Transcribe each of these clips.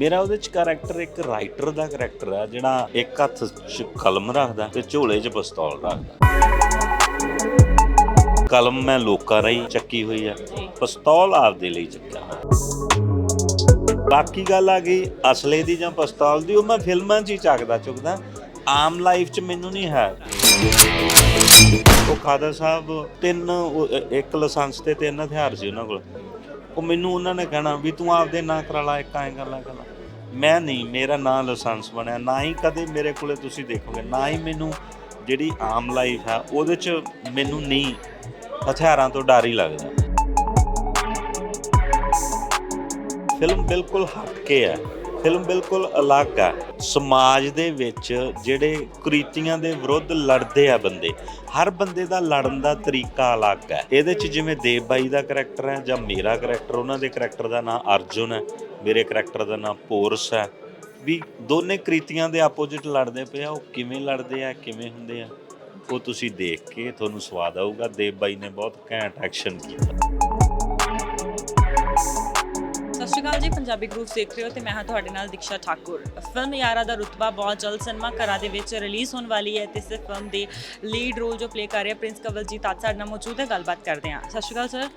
ਮੇਰਾ ਉਹਦੇ ਚ ਕੈਰੈਕਟਰ ਇੱਕ ਰਾਈਟਰ ਦਾ ਕੈਰੈਕਟਰ ਆ ਜਿਹੜਾ ਇੱਕ ਹੱਥ 'ਚ ਕਲਮ ਰੱਖਦਾ ਤੇ ਝੋਲੇ 'ਚ ਪਿਸਤੌਲ ਰੱਖਦਾ। ਕਲਮ ਮੈਂ ਲੋਕਾਂ ਰਾਹੀਂ ਚੱਕੀ ਹੋਈ ਆ ਪਿਸਤੌਲ ਆਪਦੇ ਲਈ ਚੱਕਿਆ ਹੋਇਆ। ਬਾਕੀ ਗੱਲ ਆ ਗਈ ਅਸਲੇ ਦੀ ਜਾਂ ਪਿਸਤੌਲ ਦੀ ਉਹ ਮੈਂ ਫਿਲਮਾਂ 'ਚ ਹੀ ਚੱਕਦਾ ਚੁੱਕਦਾ ਆਮ ਲਾਈਫ 'ਚ ਮੈਨੂੰ ਨਹੀਂ ਹੈ। ਉਹ ਖਾਦਰ ਸਾਹਿਬ ਤਿੰਨ ਇੱਕ ਲਾਇਸੈਂਸ ਤੇ ਤਿੰਨ ਹਥਿਆਰ ਸੀ ਉਹਨਾਂ ਕੋਲ। ਉਹ ਮੈਨੂੰ ਉਹਨਾਂ ਨੇ ਕਹਿਣਾ ਵੀ ਤੂੰ ਆਪਦੇ ਨਾਂ ਕਰਾ ਲਾ ਇੱਕ ਐਂ ਕਰ ਲਾ ਕਰ। ਮੈਂ ਨਹੀਂ, ਮੇਰਾ ਨਾਂ ਲਾਇਸੈਂਸ ਬਣਿਆ, ਨਾ ਹੀ ਕਦੇ ਮੇਰੇ ਕੋਲੇ ਤੁਸੀਂ ਦੇਖੋਗੇ, ਨਾ ਹੀ ਮੈਨੂੰ ਜਿਹੜੀ ਆਮ ਲਾਈਫ ਹੈ, ਉਹਦੇ 'ਚ ਮੈਨੂੰ ਨਹੀਂ, ਹਥਿਆਰਾਂ ਤੋਂ ਡਰ ਹੀ ਲੱਗਦਾ। ਫਿਲਮ ਬਿਲਕੁਲ ਹਟ ਕੇ ਹੈ। ਫਿਲਮ ਬਿਲਕੁਲ ਅਲੱਗ ਹੈ ਸਮਾਜ ਦੇ ਵਿੱਚ ਜਿਹੜੇ ਕੁਰੀਤੀਆਂ ਦੇ ਵਿਰੁੱਧ ਲੜਦੇ ਆ ਬੰਦੇ, ਹਰ ਬੰਦੇ ਦਾ ਲੜਨ ਦਾ ਤਰੀਕਾ ਅਲੱਗ ਹੈ ਇਹਦੇ 'ਚ ਜਿਵੇਂ ਦੇਵ ਬਾਈ ਦਾ ਕਰੈਕਟਰ ਹੈ ਜਾਂ ਮੇਰਾ ਕਰੈਕਟਰ ਉਹਨਾਂ ਦੇ ਕਰੈਕਟਰ ਦਾ ਨਾਮ ਅਰਜੁਨ ਹੈ ਮੇਰੇ ਕਰੈਕਟਰ ਦਾ ਨਾਮ ਪੋਰਸ ਹੈ ਵੀ ਦੋਨੇ ਕ੍ਰਿਤੀਆਂ ਦੇ ਆਪੋਜ਼ਿਟ ਲੜਦੇ ਪਏ ਆ, ਉਹ ਕਿਵੇਂ ਲੜਦੇ ਆ, ਕਿਵੇਂ ਹੁੰਦੇ ਆ, ਉਹ ਤੁਸੀਂ ਦੇਖ ਕੇ ਤੁਹਾਨੂੰ ਸਵਾਦ ਆਊਗਾ। ਦੇਵ ਬਾਈ ਨੇ ਬਹੁਤ ਘੈਂਟ ਐਕਸ਼ਨ ਕੀਤਾ। ਸ਼੍ਰੀ ਅਕਾਲ ਜੀ ਪੰਜਾਬੀ ਗਰੁੱਪ ਦੇਖ ਰਹੇ ਹੋ ਤੇ ਮੈਂ ਹਾਂ ਤੁਹਾਡੇ ਨਾਲ ਦਿਕਸ਼ਾ ਠਾਕੁਰ। ਫਿਲਮ ਯਾਰਾ ਦਾ ਰੁਤਬਾ ਬਹੁਤ ਜਲਦ ਸਿਨੇਮਾ ਘਰਾਂ ਦੇ ਵਿੱਚ ਰਿਲੀਜ਼ ਹੋਣ ਵਾਲੀ ਹੈ ਤੇ ਇਸ ਫਿਲਮ ਦੇ ਲੀਡ ਰੋਲ ਜੋ ਪਲੇ ਕਰ ਰਿਹਾ ਪ੍ਰਿੰਸ ਕਵਲਜੀਤ ਅੱਜ ਸਾਡੇ ਨਾਲ ਮੌਜੂਦ ਹੈ ਗੱਲਬਾਤ ਕਰਦੇ ਹਾਂ। ਸਤਿ ਸ਼੍ਰੀ ਅਕਾਲ ਸਰ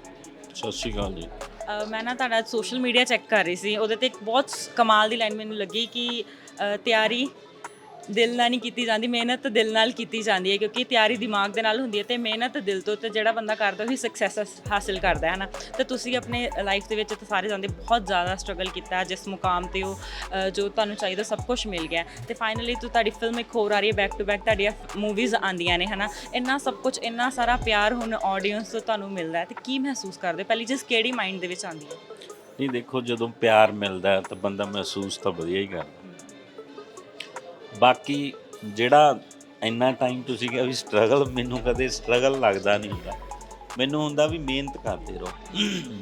ਸਤਿ ਸ਼੍ਰੀ ਅਕਾਲ ਜੀ। ਅ, ਮੈਂ ਨਾ ਤੁਹਾਡਾ ਸੋਸ਼ਲ ਮੀਡੀਆ ਚੈੱਕ ਕਰ ਰਹੀ ਸੀ ਉਹਦੇ ਤੇ ਇੱਕ ਬਹੁਤ ਕਮਾਲ ਦੀ ਲਾਈਨ ਮੈਨੂੰ ਲੱਗੀ ਕਿ ਅ, ਤਿਆਰੀ ਦਿਲ ਨਾਲ ਨਹੀਂ ਕੀਤੀ ਜਾਂਦੀ, ਮਿਹਨਤ ਦਿਲ ਨਾਲ ਕੀਤੀ ਜਾਂਦੀ ਹੈ ਕਿਉਂਕਿ ਤਿਆਰੀ ਦਿਮਾਗ ਦੇ ਨਾਲ ਹੁੰਦੀ ਹੈ ਤੇ ਮਿਹਨਤ ਦਿਲ ਤੋਂ ਤੇ ਜਿਹੜਾ ਬੰਦਾ ਕਰਦਾ ਉਹੀ ਸਕਸੈਸ ਹਾਸਿਲ ਕਰਦਾ ਹੈ ਨਾ? ਤੇ ਤੁਸੀਂ ਆਪਣੇ ਲਾਈਫ ਦੇ ਵਿੱਚ ਤਾਂ ਸਾਰੇ ਜਾਂਦੇ ਬਹੁਤ ਜ਼ਿਆਦਾ ਸਟਰਗਲ ਕੀਤਾ, ਜਿਸ ਮੁਕਾਮ ਤੇ ਉਹ ਜੋ ਤੁਹਾਨੂੰ ਚਾਹੀਦਾ ਸਭ ਕੁਝ ਮਿਲ ਗਿਆ। ਹੈ। ਤੇ ਫਾਈਨਲੀ ਤੂੰ ਤੁਹਾਡੀ ਫਿਲਮ ਇੱਕ ਹੋਰ ਆ ਰਹੀ ਹੈ ਬੈਕ ਟੂ ਬੈਕ ਤੁਹਾਡੀਆਂ ਮੂਵੀਜ਼ ਆਉਂਦੀਆਂ ਨੇ ਹਨਾ ਇੰਨਾ ਸਭ ਕੁਝ ਇੰਨਾ ਸਾਰਾ ਪਿਆਰ ਹੁਣ ਆਡੀਅנס ਤੋਂ ਤੁਹਾਨੂੰ ਮਿਲਦਾ ਹੈ, ਤੇ ਕੀ ਮਹਿਸੂਸ ਕਰਦੇ? ਪਹਿਲੀ ਚੀਜ਼ ਕਿਹੜੀ ਮਾਈਂਡ ਦੇ ਵਿੱਚ ਆਉਂਦੀ ਹੈ? ਨਹੀਂ ਦੇਖੋ, ਜਦੋਂ ਪਿਆਰ ਮਿਲਦਾ ਤਾਂ ਬੰਦਾ ਮਹਿਸੂਸ ਤਾਂ ਵਧੀਆ ਹੀ ਕਰਦਾ। ਬਾਕੀ ਜਿਹੜਾ ਇੰਨਾ ਟਾਈਮ ਤੁਸੀਂ ਕਿਹਾ ਵੀ ਸਟਰਗਲ ਮੈਨੂੰ ਕਦੇ ਸਟਰਗਲ ਲੱਗਦਾ ਨਹੀਂ ਹੁੰਦਾ। ਮੈਨੂੰ ਹੁੰਦਾ ਵੀ ਮਿਹਨਤ ਕਰਦੇ ਰਹੋ।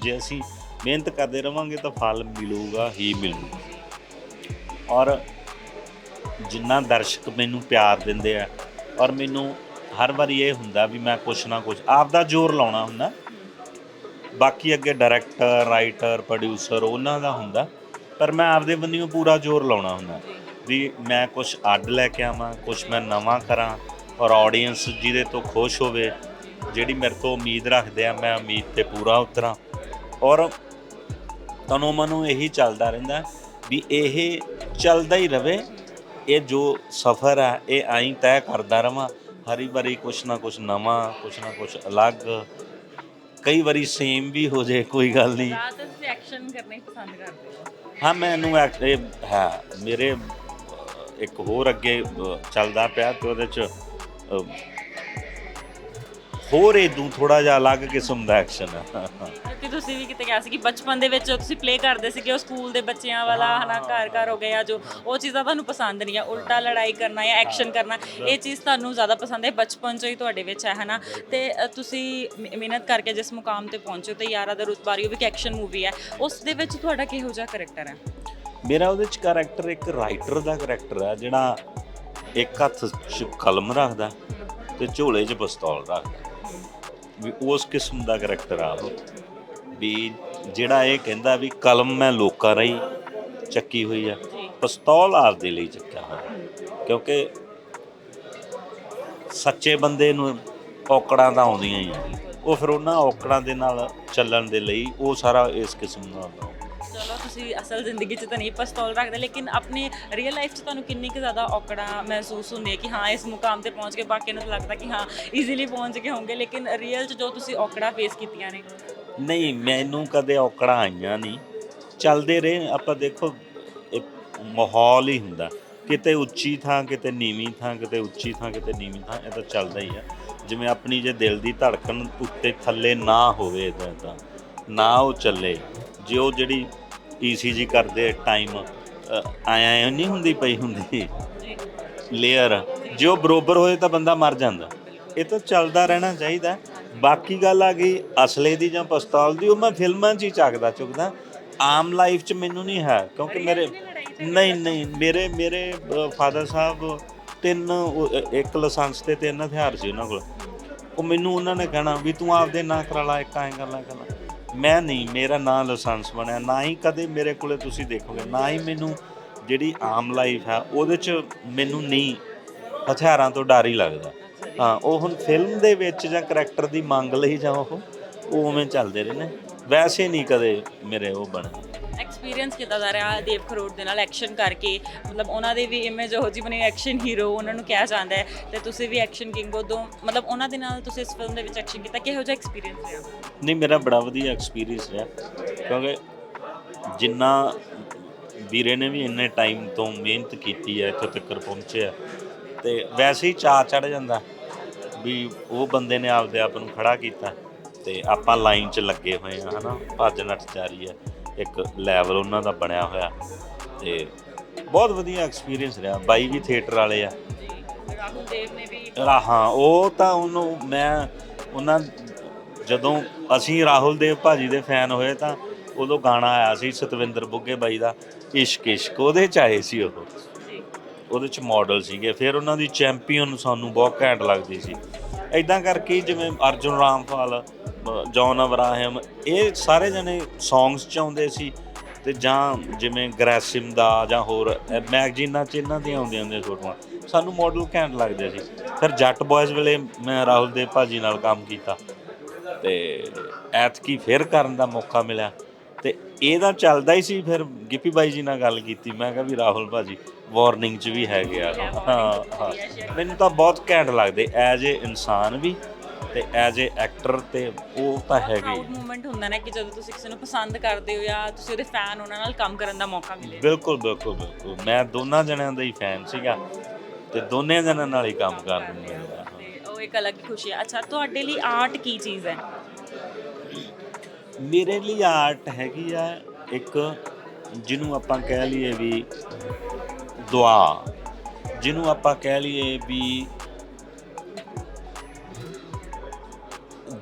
ਜੇ ਅਸੀਂ ਮਿਹਨਤ ਕਰਦੇ ਰਵਾਂਗੇ ਤਾਂ ਫਲ ਮਿਲੂਗਾ, ਹੀ ਮਿਲੂਗਾ। ਔਰ ਜਿੰਨਾ ਦਰਸ਼ਕ ਮੈਨੂੰ ਪਿਆਰ ਦਿੰਦੇ ਆ, ਔਰ ਮੈਨੂੰ ਹਰ ਵਾਰੀ ਇਹ ਹੁੰਦਾ ਵੀ ਮੈਂ ਕੁਛ ਨਾ ਕੁਛ ਆਪ ਦਾ ਜ਼ੋਰ ਲਾਉਣਾ ਹੁੰਦਾ। ਬਾਕੀ ਅੱਗੇ ਡਾਇਰੈਕਟਰ ਰਾਈਟਰ ਪ੍ਰੋਡਿਊਸਰ ਉਹਨਾਂ ਦਾ ਹੁੰਦਾ, ਪਰ ਮੈਂ ਆਪਦੇ ਬੰਨਿਓ ਪੂਰਾ ਜ਼ੋਰ ਲਾਉਣਾ ਹੁੰਦਾ। ਵੀ ਮੈਂ ਕੁਝ ਅੱਡ ਲੈ ਕੇ ਆਵਾਂ ਕੁਝ ਮੈਂ ਨਵਾਂ ਕਰਾਂ ਔਰ ਆਡੀਅנס ਜਿਹਦੇ ਤੋਂ ਖੁਸ਼ ਹੋਵੇ ਜਿਹੜੀ ਮੇਰੇ ਤੋਂ ਉਮੀਦ ਰੱਖਦੇ ਆ ਮੈਂ ਉਮੀਦ ਤੇ ਪੂਰਾ ਉਤਰਾਂ। ਔਰ ਤਨੋ ਮਨੋਂ ਇਹੀ ਚੱਲਦਾ ਰਹਿੰਦਾ ਵੀ ਇਹ ਚੱਲਦਾ ਹੀ ਰਵੇ ਇਹ ਜੋ ਸਫ਼ਰ ਹੈ ਇਹ ਆਈ ਤੈਅ ਕਰਦਾ ਰਵਾਂ। ਹਰੀ ਵਾਰੀ ਕੁਛ ਨਾ ਕੁਛ ਨਵਾਂ ਕੁਛ ਨਾ ਕੁਛ ਅਲੱਗ। ਕਈ ਵਾਰੀ ਸੇਮ ਵੀ ਹੋ ਜੇ ਕੋਈ ਗੱਲ ਨਹੀਂ। ਜ਼ਿਆਦਾਤਰ ਤੁਸੀਂ ਐਕਸ਼ਨ ਕਰਨਾ ਹੀ ਪਸੰਦ ਕਰਦੇ ਹੋ। ਹਾਂ ਮੈਨੂੰ ਐਕ- ਇਹ ਹੈ ਮੇਰੇ ਇੱਕ ਹੋਰ ਅੱਗੇ ਚੱਲਦਾ ਪਿਆ ਤੇ ਉਹਦੇ ਚ ਹੋਰ ਇਦੋਂ ਥੋੜਾ ਜਿਹਾ ਅਲੱਗ ਕਿਸਮ ਦਾ ਐਕਸ਼ਨ ਹੈ ਕਿ ਤੁਸੀਂ ਵੀ ਕਿਤੇ ਕਿਹਾ ਸੀ ਕਿ ਬਚਪਨ ਦੇ ਵਿੱਚ ਤੁਸੀਂ ਪਲੇ ਕਰਦੇ ਸੀਗੇ ਉਹ ਸਕੂਲ ਦੇ ਬੱਚਿਆਂ ਵਾਲਾ ਹਨਾ ਘਰ ਘਰ ਹੋ ਗਿਆ ਜੋ ਉਹ ਚੀਜ਼ਾਂ ਤੁਹਾਨੂੰ ਪਸੰਦ ਨਹੀਂ ਆ ਉਲਟਾ ਲੜਾਈ ਕਰਨਾ ਜਾਂ ਐਕਸ਼ਨ ਕਰਨਾ ਇਹ ਚੀਜ਼ ਤੁਹਾਨੂੰ ਜ਼ਿਆਦਾ ਪਸੰਦ ਹੈ ਬਚਪਨ ਤੋਂ ਹੀ ਤੁਹਾਡੇ ਵਿੱਚ ਹੈ ਹਨਾ। ਤੇ ਤੁਸੀਂ ਮਿਹਨਤ ਕਰਕੇ ਜਿਸ ਮੁਕਾਮ ਤੇ ਪਹੁੰਚੇ ਹੋ ਤੇ ਯਾਰਾ ਦਾ ਰੁਤਬਾਰੀ ਉਹ ਵੀ ਇੱਕ ਐਕਸ਼ਨ ਮੂਵੀ ਹੈ ਉਸ ਦੇ ਵਿੱਚ ਤੁਹਾਡਾ ਕਿਹੋ ਜਿਹਾ ਕਰੈਕਟਰ ਹੈ? ਮੇਰਾ ਉਹਦੇ ਚ ਕੈਰੈਕਟਰ ਇੱਕ ਰਾਈਟਰ ਦਾ ਕੈਰੈਕਟਰ ਹੈ ਜਿਹੜਾ ਇੱਕ ਹੱਥ 'ਚ ਕਲਮ ਰੱਖਦਾ ਤੇ ਝੋਲੇ 'ਚ ਪਿਸਤੌਲ ਰੱਖਦਾ। ਵੀ ਉਸ ਕਿਸਮ ਦਾ ਕੈਰੈਕਟਰ ਆ ਉਹ। ਵੀ ਜਿਹੜਾ ਇਹ ਕਹਿੰਦਾ ਵੀ ਕਲਮ ਮੈਂ ਲੋਕਾਂ ਰਾਹੀਂ ਚੱਕੀ ਹੋਈ ਆ ਪਿਸਤੌਲ ਆਪਦੇ ਲਈ ਚੱਕਿਆ ਹੋਇਆ। ਕਿਉਂਕਿ ਸੱਚੇ ਬੰਦੇ ਨੂੰ ਔਕੜਾਂ ਤਾਂ ਆਉਂਦੀਆਂ ਹੀ ਆ। ਉਹ ਫਿਰ ਉਹਨਾਂ ਔਕੜਾਂ ਦੇ ਨਾਲ ਚੱਲਣ ਦੇ ਲਈ ਉਹ ਸਾਰਾ ਇਸ ਕਿਸਮ ਦਾ ਚਲੋ ਤੁਸੀਂ ਅਸਲ ਜ਼ਿੰਦਗੀ 'ਚ ਤਾਂ ਨਹੀਂ ਪਿਸਤੌਲ ਰੱਖਦੇ, ਲੇਕਿਨ ਆਪਣੇ ਰੀਅਲ ਲਾਈਫ 'ਚ ਤੁਹਾਨੂੰ ਕਿੰਨੀ ਕੁ ਜ਼ਿਆਦਾ ਔਕੜਾਂ ਮਹਿਸੂਸ ਹੁੰਦੀ ਹੈ ਕਿ ਹਾਂ, ਇਸ ਮੁਕਾਮ ਤੇ ਪਹੁੰਚ ਕੇ ਬਾਕੀ ਨੂੰ ਤਾਂ ਲੱਗਦਾ ਕਿ ਹਾਂ ਈਜ਼ੀਲੀ ਪਹੁੰਚ ਗਏ ਹੋਣਗੇ, ਲੇਕਿਨ ਰੀਅਲ 'ਚ ਜੋ ਤੁਸੀਂ ਔਕੜਾਂ ਫੇਸ ਕੀਤੀਆਂ ਨੇ। ਨਹੀਂ, ਮੈਨੂੰ ਕਦੇ ਔਕੜਾਂ ਆਈਆਂ ਨਹੀਂ। ਚੱਲਦੇ ਰਹੇ, ਆਪਾਂ ਦੇਖੋ, ਇੱਕ ਮਾਹੌਲ ਹੀ ਹੁੰਦਾ। ਕਿਤੇ ਉੱਚੀ ਥਾਂ, ਕਿਤੇ ਨੀਵੀਂ ਥਾਂ, ਕਿਤੇ ਉੱਚੀ ਥਾਂ, ਕਿਤੇ ਨੀਵੀਂ ਥਾਂ, ਇਹ ਤਾਂ ਚੱਲਦਾ ਹੀ ਆ। ਜਿਵੇਂ ਆਪਣੀ ਜੇ ਦਿਲ ਦੀ ਧੜਕਣ ਉੱਤੇ ਥੱਲੇ ਨਾ ਹੋਵੇ ਤਾਂ, ਨਾ ਉਹ ਚੱਲੇ। ਜੇ ਉਹ ਜਿਹੜੀ ਈਸੀਜੀ ਕਰਦੇ ਟਾਈਮ ਆਇਆ ਨਹੀਂ ਹੁੰਦੀ ਪਈ ਹੁੰਦੀ। ਲੇਅਰ ਜੇ ਉਹ ਬਰੋਬਰ ਹੋਏ ਤਾਂ ਬੰਦਾ ਮਰ ਜਾਂਦਾ। ਇਹ ਤਾਂ ਚੱਲਦਾ ਰਹਿਣਾ ਚਾਹੀਦਾ। ਬਾਕੀ ਗੱਲ ਆ ਗਈ ਅਸਲੇ ਦੀ ਜਾਂ ਪਿਸਤੌਲ ਦੀ ਉਹ ਮੈਂ ਫਿਲਮਾਂ 'ਚ ਹੀ ਚੱਕਦਾ ਚੁੱਕਦਾ। ਆਮ ਲਾਈਫ 'ਚ ਮੈਨੂੰ ਨਹੀਂ ਹੈ ਕਿਉਂਕਿ ਮੇਰੇ ਨਹੀਂ ਨਹੀਂ ਮੇਰੇ ਮੇਰੇ ਫਾਦਰ ਸਾਹਿਬ ਤਿੰਨ ਇੱਕ ਲਾਇਸੈਂਸ ਤੇ ਤਿੰਨ ਹਥਿਆਰ ਸੀ ਉਹਨਾਂ ਕੋਲ। ਉਹ ਮੈਨੂੰ ਉਹਨਾਂ ਨੇ ਕਹਿਣਾ ਵੀ ਤੂੰ ਆਪਦੇ ਨਾਂ ਕਰਾ ਲਾ ਇੱਕ ਐਂ ਕਰ ਲਾ ਕਰ ਲਾ। ਮੈਂ ਨਹੀਂ, ਮੇਰਾ ਨਾਂ ਲਾਇਸੈਂਸ ਬਣਿਆ, ਨਾ ਹੀ ਕਦੇ ਮੇਰੇ ਕੋਲੇ ਤੁਸੀਂ ਦੇਖੋਗੇ, ਨਾ ਹੀ ਮੈਨੂੰ ਜਿਹੜੀ ਆਮ ਲਾਈਫ ਹੈ, ਉਹਦੇ ਚ ਮੈਨੂੰ ਨਹੀਂ, ਹਥਿਆਰਾਂ ਤੋਂ ਡਰ ਹੀ ਲੱਗਦਾ। ਹਾਂ, ਉਹ ਹੁਣ ਫਿਲਮ ਦੇ ਵਿੱਚ ਜਾਂ ਕਰੈਕਟਰ ਦੀ ਮੰਗ ਲਈ ਜਾਂ ਉਹ ਉਹ ਉਵੇਂ ਚੱਲਦੇ ਰਹੇ ਨੇ ਵੈਸੇ ਨਹੀਂ ਕਦੇ ਮੇਰੇ ਉਹ ਬਣੇ। ਐਕਸਪੀਰੀਅੰਸ ਕੀਤਾ ਜਾ ਰਿਹਾ ਦੇਵ ਖਰੋੜ ਦੇ ਨਾਲ ਐਕਸ਼ਨ ਕਰਕੇ? ਮਤਲਬ ਉਹਨਾਂ ਦੇ ਵੀ ਇਮੇਜ ਉਹ ਜੀ ਬਣੀ ਐਕਸ਼ਨ ਹੀਰੋ ਉਹਨਾਂ ਨੂੰ ਕਿਹਾ ਜਾਂਦਾ ਹੈ ਤੇ ਤੁਸੀਂ ਵੀ ਐਕਸ਼ਨ ਕਿੰਗ ਉਦੋਂ ਮਤਲਬ ਉਹਨਾਂ ਦੇ ਨਾਲ ਤੁਸੀਂ ਇਸ ਫਿਲਮ ਦੇ ਵਿੱਚ ਐਕਸ਼ਨ ਕੀਤਾ, ਕਿਹੋ ਜਿਹਾ ਐਕਸਪੀਰੀਅੰਸ ਰਿਹਾ? ਨਹੀਂ, ਮੇਰਾ ਬੜਾ ਵਧੀਆ ਐਕਸਪੀਰੀਅੰਸ ਰਿਹਾ। ਕਿਉਂਕਿ ਜਿੰਨਾ ਵੀਰੇ ਨੇ ਵੀ ਇੰਨੇ ਟਾਈਮ ਤੋਂ ਮਿਹਨਤ ਕੀਤੀ ਹੈ, ਇੱਥੇ ਤੱਕ ਪਹੁੰਚਿਆ। ਤੇ ਵੈਸੇ ਹੀ ਚਾਅ ਚੜ ਜਾਂਦਾ ਵੀ ਉਹ ਬੰਦੇ ਨੇ ਆਪਦੇ ਆਪ ਨੂੰ ਖੜਾ ਕੀਤਾ ਤੇ ਆਪਾਂ ਲਾਈਨ 'ਚ ਲੱਗੇ ਹੋਏ ਆ ਹਨਾ? ਭੱਜ ਨੱਠ ਜਾਰੀ ਹੈ। ਇੱਕ ਲੈਵਲ ਉਹਨਾਂ ਦਾ ਬਣਿਆ ਹੋਇਆ ਤੇ ਬਹੁਤ ਵਧੀਆ ਐਕਸਪੀਰੀਅੰਸ ਰਿਹਾ। ਬਾਈ ਵੀ ਥੀਏਟਰ ਵਾਲੇ ਆ। ਰਾਹੁਲ ਦੇਵ ਨੇ ਵੀ ਹਾਂ ਉਹ ਤਾਂ ਉਹਨੂੰ ਮੈਂ ਉਹਨਾਂ ਜਦੋਂ ਅਸੀਂ ਰਾਹੁਲ ਦੇਵ ਭਾਜੀ ਦੇ ਫੈਨ ਹੋਏ ਤਾਂ ਉਦੋਂ ਗਾਣਾ ਆਇਆ ਸੀ ਸਤਵਿੰਦਰ ਬੁੱਗੇ ਬਾਈ ਦਾ ਇਸ਼ਕ ਇਸ਼ਕ। ਉਹਦੇ ਚ ਆਏ ਸੀ ਉਹ। ਉਹਦੇ ਚ ਮਾਡਲ ਸੀਗੇ। ਫਿਰ ਉਹਨਾਂ ਦੀ ਚੈਂਪੀਅਨ ਸਾਨੂੰ ਬਹੁਤ ਘੈਂਟ ਲੱਗਦੀ ਸੀ। ਐਦਾਂ ਕਰਕੇ ਜਿਵੇਂ ਅਰਜੁਨ ਰਾਮਪਾਲ ਜੌਨ ਅਬਰਾਹਿਮ, ਇਹ ਸਾਰੇ ਜਣੇ ਸੌਂਗਸ ਚ ਆਉਂਦੇ ਸੀ ਤੇ ਜਾਂ ਜਿਵੇਂ ਗ੍ਰੈਸਿਮ ਦਾ ਜਾਂ ਹੋਰ ਮੈਗਜ਼ੀਨਾਂ ਚ ਇਹਨਾਂ ਦੀਆਂ ਆਉਂਦੀਆਂ ਹੁੰਦੀਆਂ ਫੋਟੋਆਂ। ਸਾਨੂੰ ਮਾਡਲ ਘੈਂਟ ਲੱਗਦੇ ਸੀ। ਫਿਰ ਜੱਟ ਬॉयਜ਼ ਵੇਲੇ ਮੈਂ ਰਾਹੁਲ ਦੇ ਭਾਜੀ ਨਾਲ ਕੰਮ ਕੀਤਾ। ਤੇ ਐਤਕੀ ਫਿਰ ਕਰਨ ਦਾ ਮੌਕਾ ਮਿਲਿਆ। ਤੇ ਇਹਦਾ ਚੱਲਦਾ ਹੀ ਸੀ, ਫਿਰ ਗਿੱਪੀ ਬਾਈ ਜੀ ਨਾਲ ਗੱਲ ਕੀਤੀ। ਮੈਂ ਕਿਹਾ ਵੀ ਰਾਹੁਲ ਭਾਜੀ ਵਾਰਨਿੰਗ 'ਚ ਵੀ ਹੈਗੇ ਆ। ਹਾਂ ਹਾਂ। ਮੈਨੂੰ ਤਾਂ ਬਹੁਤ ਘੈਂਟ ਲੱਗਦੇ ਐਜ਼ ਏ ਇਨਸਾਨ ਵੀ। ਤੇ ਐਜ਼ ਏ ਐਕਟਰ ਤੇ ਉਹ ਤਾਂ ਹੈਗੇ। ਹੀ। ਪ੍ਰਾਊਡ ਮੂਮੈਂਟ ਹੁੰਦਾ ਨਾ ਕਿ ਜਦੋਂ ਤੁਸੀਂ ਕਿਸੇ ਨੂੰ ਪਸੰਦ ਕਰਦੇ ਹੋ ਜਾਂ ਤੁਸੀਂ ਉਹਦੇ ਫੈਨ ਉਹਨਾਂ ਨਾਲ ਕੰਮ ਕਰਨ ਦਾ ਮੌਕਾ ਮਿਲੇ। ਬਿਲਕੁਲ ਬਿਲਕੁਲ ਬਿਲਕੁਲ। ਮੈਂ ਦੋਨਾਂ ਜਣਿਆਂ ਦਾ ਹੀ ਫੈਨ ਸੀਗਾ ਤੇ ਦੋਨੇ ਜਣਿਆਂ ਨਾਲ ਹੀ ਕੰਮ ਕਰਨ ਨੂੰ ਮਿਲਿਆ ਤੇ ਉਹ ਇੱਕ ਅਲੱਗ ਹੀ ਖੁਸ਼ੀ ਹੈ ਅੱਛਾ ਤੁਹਾਡੇ ਲਈ ਆਰਟ ਕੀ ਚੀਜ਼ ਹੈ? ਮੇਰੇ ਲਈ ਆਰਟ ਹੈਗੀ ਆ ਇੱਕ ਜਿਹਨੂੰ ਆਪਾਂ ਕਹਿ ਲਈਏ ਵੀ ਦੁਆ। ਜਿਹਨੂੰ ਆਪਾਂ ਕਹਿ ਲਈਏ ਵੀ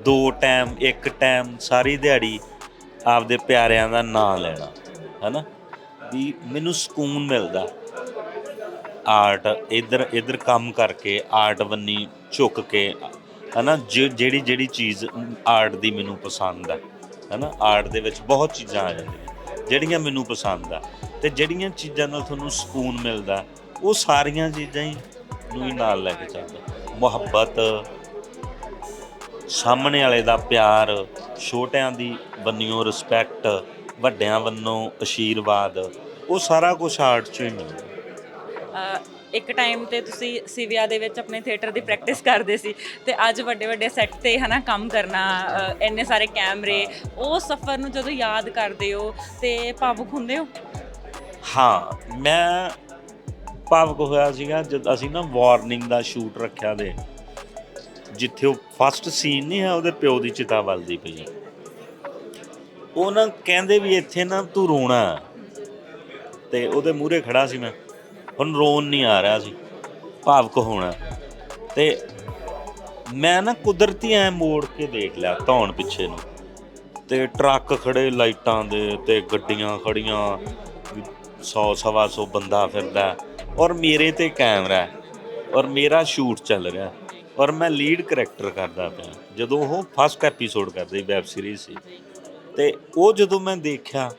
ਦੋ ਟਾਈਮ ਇੱਕ ਟਾਈਮ ਸਾਰੀ ਦਿਹਾੜੀ ਆਪਦੇ ਪਿਆਰਿਆਂ ਦਾ ਨਾਂ ਲੈਣਾ, ਹੈਨਾ? ਵੀ ਮੈਨੂੰ ਸਕੂਨ ਮਿਲਦਾ। ਆਰਟ ਇਧਰ ਇਧਰ ਕੰਮ ਕਰਕੇ ਆਰਟ ਬੰਨੀ ਝੁੱਕ ਕੇ, ਹਨਾ? ਜਿ- ਜਿਹੜੀ ਜਿਹੜੀ ਚੀਜ਼ ਆਰਟ ਦੀ ਮੈਨੂੰ ਪਸੰਦ ਹੈ ਹਨਾ? ਆਰਟ ਦੇ ਵਿੱਚ ਬਹੁਤ ਚੀਜ਼ਾਂ ਆ ਜਾਂਦੀਆਂ, ਜਿਹੜੀਆਂ ਮੈਨੂੰ ਪਸੰਦ ਆ। ਤੇ ਜਿਹੜੀਆਂ ਚੀਜ਼ਾਂ ਨਾਲ ਤੁਹਾਨੂੰ ਸਕੂਨ ਮਿਲਦਾ, ਉਹ ਸਾਰੀਆਂ ਚੀਜ਼ਾਂ ਹੀ ਨੂੰ ਹੀ ਨਾਲ ਲੈ ਕੇ ਚੱਲਦਾ। ਮੁਹੱਬਤ ਸਾਹਮਣੇ ਵਾਲੇ ਦਾ ਪਿਆਰ ਛੋਟਿਆਂ ਦੀ ਬੰਨਿਓ ਰਿਸਪੈਕਟ ਵੱਡਿਆਂ ਵੱਲੋਂ ਆਸ਼ੀਰਵਾਦ ਉਹ ਸਾਰਾ ਕੁਝ ਆਰਟ 'ਚ ਹੀ ਮਿਲਦਾ। ਇੱਕ ਟਾਈਮ ਤੇ ਤੁਸੀਂ ਸਿਵਿਆ ਦੇ ਵਿੱਚ ਆਪਣੇ ਥੀਏਟਰ ਦੀ ਪ੍ਰੈਕਟਿਸ ਕਰਦੇ ਸੀ ਤੇ ਅੱਜ ਵੱਡੇ ਵੱਡੇ ਸੈੱਟ ਤੇ ਹਨਾ ਕੰਮ ਕਰਨਾ ਅਹ ਇੰਨੇ ਸਾਰੇ ਕੈਮਰੇ ਉਹ ਸਫ਼ਰ ਨੂੰ ਜਦੋਂ ਯਾਦ ਕਰਦੇ ਹੋ ਤੇ ਭਾਵੁਕ ਹੁੰਦੇ ਹੋ? ਹਾਂ ਮੈਂ ਭਾਵਕ ਹੋਇਆ ਸੀਗਾ ਜਦ ਅਸੀਂ ਨਾ ਵਾਰਨਿੰਗ ਦਾ ਸ਼ੂਟ ਰੱਖਿਆ ਦੇ। ਜਿੱਥੇ ਉਹ ਫਸਟ ਸੀਨ ਨਹੀਂ ਹੈ, ਉਹਦੇ ਪਿਓ ਦੀ ਚਿਤਾ ਵੱਲਦੀ ਪਈ ਉਹ ਨਾ ਕਹਿੰਦੇ ਵੀ ਇੱਥੇ ਨਾ ਤੂੰ ਰੋਣਾ ਹੈ। ਤੇ ਉਹਦੇ ਮੂਹਰੇ ਖੜਾ ਸੀ ਮੈਂ। ਹੁਣ ਰੋਣ ਨਹੀਂ ਆ ਰਿਹਾ ਸੀ। ਭਾਵਕ ਹੋਣਾ ਤੇ ਮੈਂ ਨਾ ਕੁਦਰਤੀ ਐ ਮੋੜ ਕੇ ਦੇਖ ਲਿਆ ਧੌਣ ਪਿੱਛੇ ਨੂੰ। ਤੇ ਟਰੱਕ ਖੜੇ ਲਾਈਟਾਂ ਦੇ ਤੇ ਗੱਡੀਆਂ ਖੜੀਆਂ 100 ਸਵਾ ਸੌ ਬੰਦਾ ਫਿਰਦਾ ਔਰ ਮੇਰੇ ਤੇ ਕੈਮਰਾ ਔਰ ਮੇਰਾ ਸ਼ੂਟ ਚੱਲ ਰਿਹਾ ਔਰ ਮੈਂ ਲੀਡ ਕਰੈਕਟਰ ਕਰਦਾ ਪਿਆ। ਜਦੋਂ ਉਹ ਫਸਟ ਐਪੀਸੋਡ ਕਰਦੇ ਵੈਬ ਸੀਰੀਜ਼ ਸੀ। ਤੇ ਉਹ ਜਦੋਂ ਮੈਂ ਦੇਖਿਆ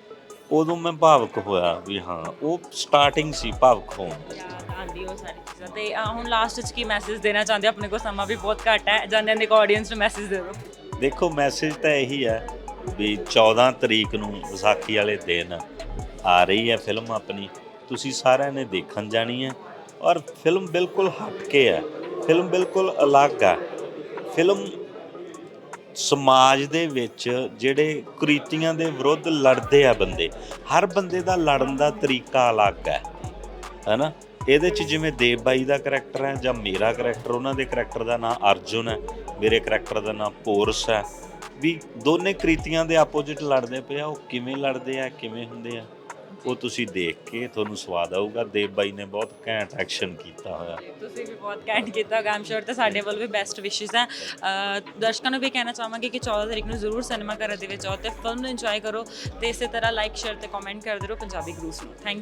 ਉਦੋਂ ਮੈਂ ਭਾਵਕ ਹੋਇਆ ਵੀ ਹਾਂ ਉਹ ਸਟਾਰਟਿੰਗ ਸੀ ਭਾਵਕ ਹੋਣ ਦੀ। ਯਾਦ ਆਉਂਦੀ ਉਹ ਸਾਰੀ ਚੀਜ਼ਾਂ। ਤੇ ਅਹ ਹੁਣ ਲਾਸਟ 'ਚ ਕੀ ਮੈਸੇਜ ਦੇਣਾ ਚਾਹੁੰਦੇ? ਹੋ ਆਪਣੇ ਕੋਲ ਸਮਾਂ ਵੀ ਬਹੁਤ ਘੱਟ ਹੈ। ਜਾਂਦੇ ਜਾਂਦੇ ਆਡੀਅנס ਨੂੰ ਮੈਸੇਜ ਦੇ ਦਿਓ। ਦੇਖੋ ਮੈਸੇਜ ਤਾਂ ਇਹੀ ਹੈ ਵੀ 14 ਤਰੀਕ ਨੂੰ ਵਿਸਾਖੀ ਵਾਲੇ ਦਿਨ ਆ ਰਹੀ ਹੈ ਫਿਲਮ ਆਪਣੀ। ਤੁਸੀਂ ਸਾਰਿਆਂ ਨੇ ਦੇਖਣ ਜਾਣੀ ਹੈ। ਔਰ ਫਿਲਮ ਬਿਲਕੁਲ ਹਟ ਕੇ ਹੈ। ਫਿਲਮ ਬਿਲਕੁਲ ਅਲੱਗ ਹੈ ਫਿਲਮ ਸਮਾਜ ਦੇ ਵਿੱਚ ਜਿਹੜੇ ਕੁਰੀਤੀਆਂ ਦੇ ਵਿਰੁੱਧ ਲੜਦੇ ਆ ਬੰਦੇ, ਹਰ ਬੰਦੇ ਦਾ ਲੜਨ ਦਾ ਤਰੀਕਾ ਅਲੱਗ ਹੈ ਹੈਨਾ? ਇਹਦੇ ਚ ਜਿਵੇਂ ਦੇਵ ਬਾਈ ਦਾ ਕਰੈਕਟਰ ਹੈ ਜਾਂ ਮੇਰਾ ਕਰੈਕਟਰ ਉਹਨਾਂ ਦੇ ਕਰੈਕਟਰ ਦਾ ਨਾਮ ਅਰਜੁਨ ਹੈ ਮੇਰੇ ਕਰੈਕਟਰ ਦਾ ਨਾਮ ਪੋਰਸ ਹੈ ਵੀ ਦੋਨੇ ਕ੍ਰਿਤੀਆਂ ਦੇ ਆਪੋਜ਼ਿਟ ਲੜਦੇ ਪਏ ਆ, ਉਹ ਕਿਵੇਂ ਲੜਦੇ ਆ, ਕਿਵੇਂ ਹੁੰਦੇ ਆ? ਉਹ ਤੁਸੀਂ ਦੇਖ ਕੇ ਤੁਹਾਨੂੰ ਸਵਾਦ ਆਊਗਾ। ਦੇਵ ਬਾਈ ਨੇ ਬਹੁਤ ਘੈਂਟ ਐਕਸ਼ਨ ਕੀਤਾ ਹੋਇਆ। ਤੁਸੀਂ ਵੀ ਬਹੁਤ ਕੈਂਟ ਕੀਤਾ ਹੋਗਾ। ਆਮ ਸ਼ੋਰ ਤੇ ਸਾਡੇ ਵੱਲ ਵੀ ਬੈਸਟ ਵਿਸ਼ੇਸ ਹੈ। ਅਹ, ਦਰਸ਼ਕਾਂ ਨੂੰ ਵੀ ਕਹਿਣਾ ਚਾਹਾਂਗੇ ਕਿ 14 ਤਰੀਕ ਨੂੰ ਜ਼ਰੂਰ ਸਿਨੇਮਾ ਘਰ ਦੇ ਵਿੱਚ ਆਓ ਤੇ ਫਿਲਮ ਨੂੰ ਇੰਜੋਏ ਕਰੋ ਤੇ ਇਸੇ ਤਰ੍ਹਾਂ ਲਾਈਕ ਸ਼ੇਅਰ ਤੇ ਕਮੈਂਟ ਕਰਦੇ ਰਹੋ ਪੰਜਾਬੀ ਗਰੂਸ ਨੂੰ। ਥੈਂਕ